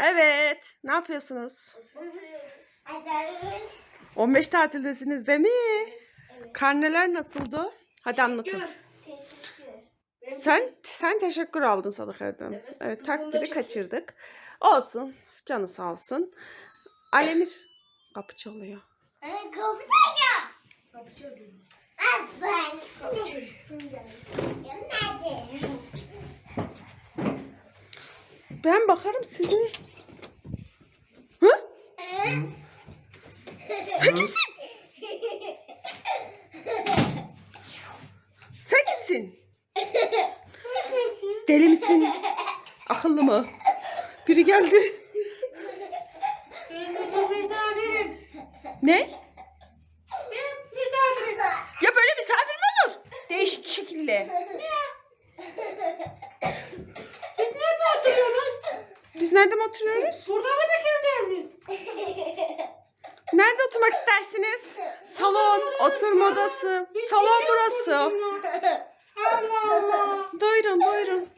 Evet. Ne yapıyorsunuz? Adamız. 15 tatildesiniz değil mi? Evet. Karneler nasıldı? Hadi anlatın. Teşekkür. Sen sen teşekkür aldın Sadık Erdem. Evet. Evet, takdiri kaçırdık. Olsun. Canı sağ olsun. Alemir kapı çalıyor. Kapı çalıyor. Kapı çalıyor. Kapı çalıyor. Ben bakarım siz ne? Hı? Sen kimsin? Sen kimsin? Deli misin? Akıllı mı? Biri geldi. Ne? Ben misafirim. Ya böyle misafir mi olur? Değişik şekilde. Siz nerede oturuyorsunuz? Biz nerede mi oturuyoruz? Burada mı dikileceğiz biz? Nerede oturmak istersiniz? Salon, oturma odası. Salon burası. Allah Allah. Buyurun, buyurun.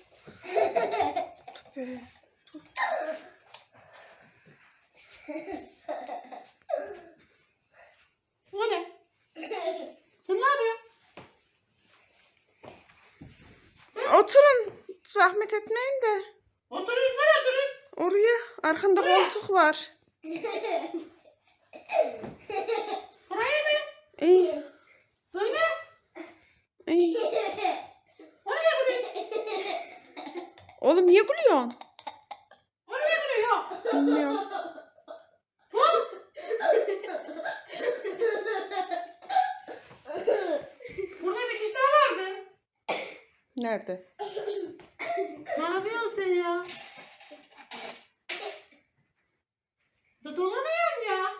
O ne? Sen ne yapıyorsun? Oturun. Zahmet etmeyin de. Oturayım? Oraya arkanda koltuk var. Buraya mı? İyi, Böyle? iyi. Oraya gülüyor. Oğlum niye gülüyorsun? Oraya gülüyor. Bilmiyorum. Burada bir kişi daha vardı. Nerede? Ne yapıyorsun sen ya? Ya dolanıyorum ya.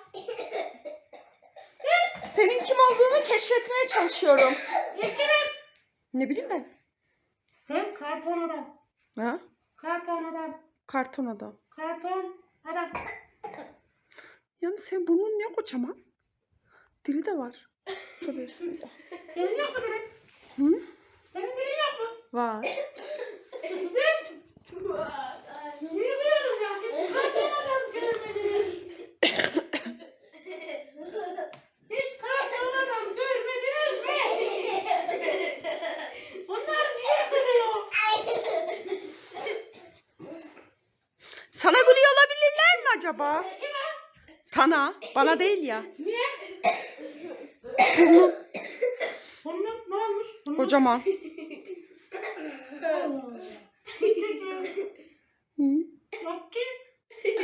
Senin kim olduğunu keşfetmeye çalışıyorum. İlgilen. Ne bileyim ben? Sen karton adam. Ha? Karton adam. Karton adam. Karton adam. Yani sen burnun ne kocaman? Dili de var. Bismillah. Senin yok mu dilin? Hı? Senin dilin yok mu? Var. Sen siz niye gülüyorsunuz ya? Hiç karton adam görmediniz. Hiç karton adam görmediniz mi? Bunlar niye gülüyor? Sana gülüyor olabilirler mi acaba? Kime? Sana. Bana değil ya. Niye? Burnun Bunun ne olmuş? Kocaman. Yok.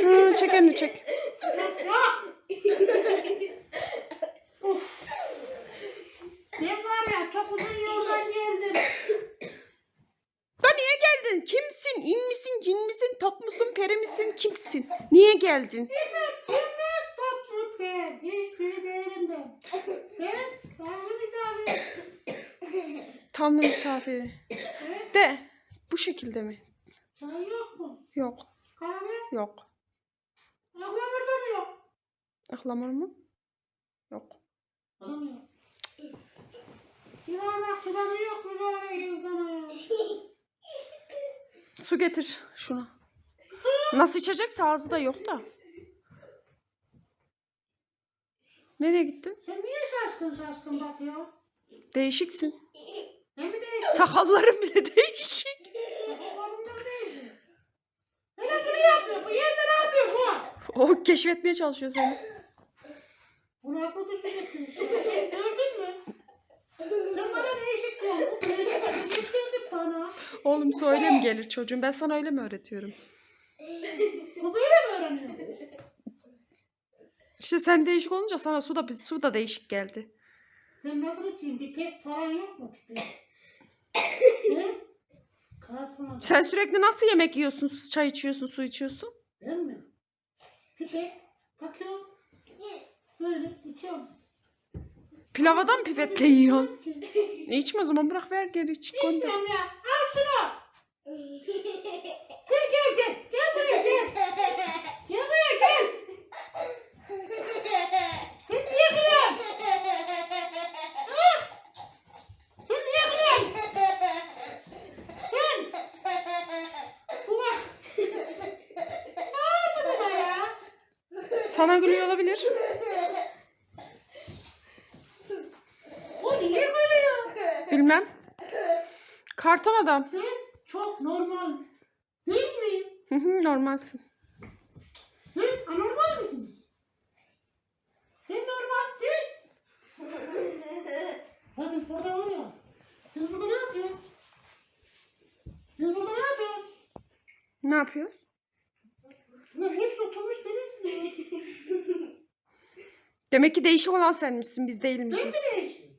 Hı, çek elini çek. Of. Ben var ya çok uzun yoldan geldim. Da niye geldin? Kimsin? İn misin? Cin misin? Top musun? Peri misin? Kimsin? Niye geldin? Tanrı misafiri. De. Bu şekilde mi? Çay yok mu? Yok. Kahve? Yok. Abla burada mı yok? Ihlamur mu? Yok. Olamıyor. Yuvarlak suda mı yok mu böyle insana ya? Su getir şuna. Nasıl içecekse ağzı da yok da. Nereye gittin? Sen niye şaşkın şaşkın bakıyorsun? Değişiksin. Ne mi değişik? Sakalların bile değişik. Kolumda mı değişik? Bunu yapıyor. Bu yerde ne yapıyor bu? O keşfetmeye çalışıyor seni. Bu nasıl düşünüyorsun? Sen gördün mü? Sen bana değişik diyorsun. Bu böyle bana. Oğlum söyle mi gelir çocuğum? Ben sana öyle mi öğretiyorum? Bu böyle mi öğreniyor? İşte sen değişik olunca sana su da su da değişik geldi. Ben nasıl içeyim? Pipet falan yok mu pipet? Sen sürekli nasıl yemek yiyorsun, çay içiyorsun, su içiyorsun? Değil mi? Pipet. Bakıyorum. Böyle içiyorum. Pilavadan mı pipetle yiyorsun? E içme o zaman bırak ver geri iç. Gönder. İçmiyorum ya. Al şunu. Sen gel gel. Gel buraya gel. Gel buraya gel. Sen niye gülüyorsun? Ha? Sen niye gülüyorsun? Sen. Tuva. Aa, Sana gülüyor olabilir. O niye gülüyor? Bilmem. Karton adam. Sen çok normal değil mi? Hı hı, Normalsin. Siz anormal misiniz? Sen normal siz. Ya biz burada var ya. Biz burada ne yapıyoruz? Biz burada ne yapıyoruz? Ne yapıyoruz? Bunlar mi? Demek ki değişik olan senmişsin biz değilmişiz. mi değiştim?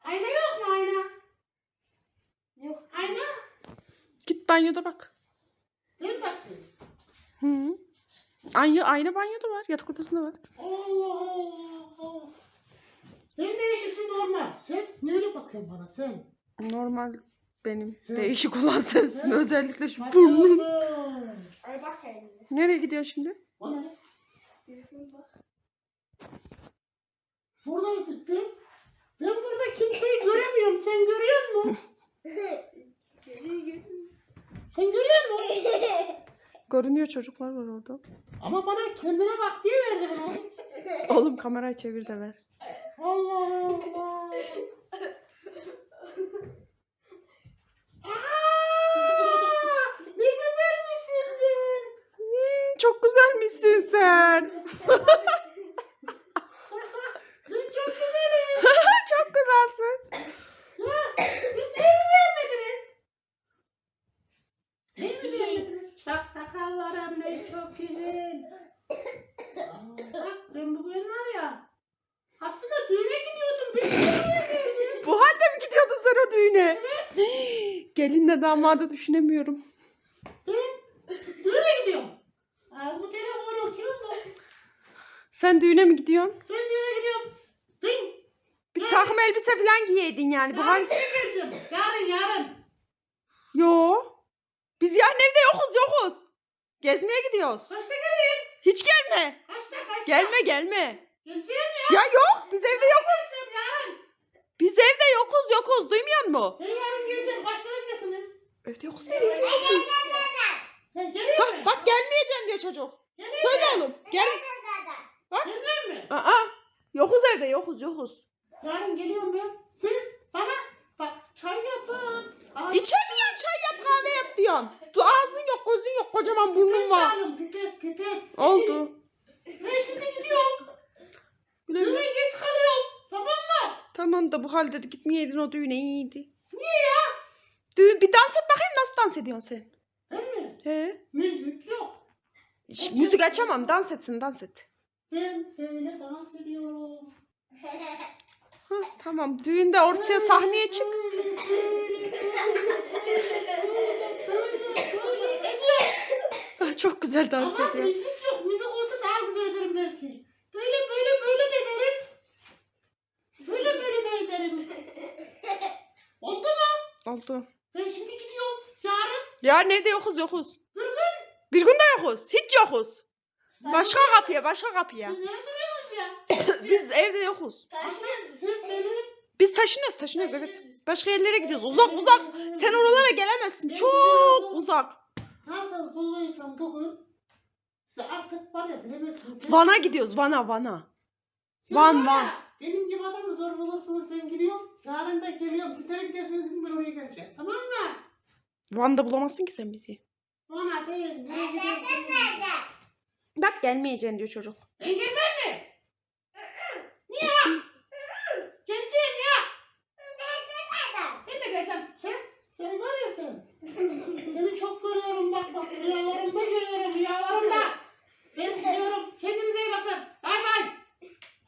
Ayna yok mu ayna? Yok. Ayna? Git banyoda bak. Dön bakayım. Hı. Aynı, aynı banyoda var. Yatak odasında var. Allah Allah Allah. Sen değişiksin normal. Sen neyle bakıyorsun bana sen? Normal benim. Sen- Değişik olan sensin. Sen- Özellikle şu burnun. Ay bak kendine. Nereye gidiyorsun şimdi? Bana ne? Telefona bak. Burada ben, ben burada kimseyi göremiyorum. Sen görüyor musun? Sen görüyor musun? Görünüyor çocuklar var orada. Ama bana kendine bak diye verdi bunu. Oğlum kamerayı çevir de ver. Allah Allah. Aa, ne güzelmişim ben. Hmm, çok güzelmişsin sen. Ben çok güzelim. çok güzelsin. Siz neyi mi beğenmediniz? Neyi mi beğenmediniz? Bak sakallarım ne çok güzel. Aa, bak ben bugün var ya. Aslında düğüne gidiyordum. Bir düğüne geldim. Bu halde mi gidiyordun sen o düğüne? Gelinle damadı düşünemiyorum. Ben düğüne gidiyorum. Aa, bu telefonu kim bu? Sen düğüne mi gidiyorsun? Ben düğüne gidiyorum. Ben Bir takım elbise falan giyeydin yani. Bu hal... yarın. Yarın yarın. Yo. Biz yarın evde yokuz yokuz. Gezmeye gidiyoruz. Kaçta geleyim? Hiç gelme. Kaçta kaçta? Gelme gelme. Geleceğim Ya yok biz evde yokuz. Geleceğim yarın. Biz evde yokuz yokuz duymuyor musun? Ben yarın geleceğim. Kaçta geldiniz? Evde yokuz nereye gidiyorsun? Ya geleyim Hah, mi? bak gelmeyeceksin diyor çocuk. Geleyim Söyle mi? oğlum. Gel. Gelmem mi? Aa, yokuz evde yokuz yokuz. Yarın geliyorum ben. Siz bana bak çay yapın. Aa, İçemiyorsun çay yap kahve yap diyorsun. Du- Ağzın yok gözün yok kocaman burnun pipet var. Pipet pipet. Oldu. Ben şimdi gidiyorum. Güle güle. geç kalıyorum. Tamam mı? Tamam da bu halde de gitmeyeydin o düğüne iyiydi. Niye ya? Düğün, bir dans et bakayım nasıl dans ediyorsun sen? Ben mi? He? Müzik yok. Ş- müzik açamam dans etsin dans et. Ben böyle dans ediyorum. Ha, tamam düğünde ortaya sahneye çık. Ah, Çok güzel dans Ama ediyor. müzik yok. Müzik olsa daha güzel ederim belki. Böyle böyle böyle de ederim. Böyle böyle de ederim. Oldu mu? Oldu. Ben şimdi gidiyorum. Yarın. Yarın evde yokuz yokuz. Bir gün. De yokuz. Hiç yokuz. Başka kapıya başka kapıya. Siz nerede duruyorsunuz ya? Biz evde yokuz. Taşıyoruz. Siz benim. Biz taşınıyoruz taşınıyoruz evet. Taşınıyoruz. Başka yerlere gidiyoruz. Uzak uzak. Sen oralara gelemezsin. Çok uzak. Nasıl bulduysam bugün. Siz artık var ya bilemezsiniz. Van'a gidiyoruz. Van'a Van'a. Siz Van, var Van. Benim gibi adamı zor bulursunuz ben gidiyorum. Yarın da geliyorum. Siz nereye giderseniz gidin ben oraya geleceğim. Tamam mı? Van'da bulamazsın ki sen bizi. Bana değil. Nereye gidiyorsunuz? Bak gelmeyeceksin diyor çocuk. Ben gelmem mi? Niye ya? Geleceğim ya. Ben de geleceğim. Sen, sen var ya sen. Seni çok görüyorum bak bak. Rüyalarımda görüyorum rüyalarımda. Ben gidiyorum. Kendinize iyi bakın. Bay bay.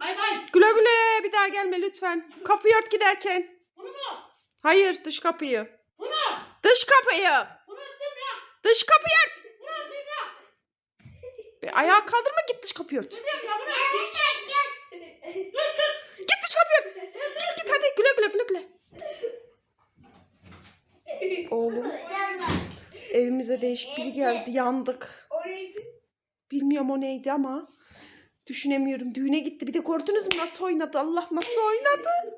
Bay bay. Güle güle bir daha gelme lütfen. Kapıyı ört giderken. Bunu mu? Hayır dış kapıyı. Bunu. Dış kapıyı. Dış kapıyı ört. Bir ayağa kaldırma git dış kapıyı ört. Git dış kapıyı ört. Git git hadi güle güle güle güle. Oğlum evimize değişik biri geldi yandık. Bilmiyorum o neydi ama düşünemiyorum. Düğüne gitti. Bir de gördünüz mü nasıl oynadı? Allah nasıl oynadı?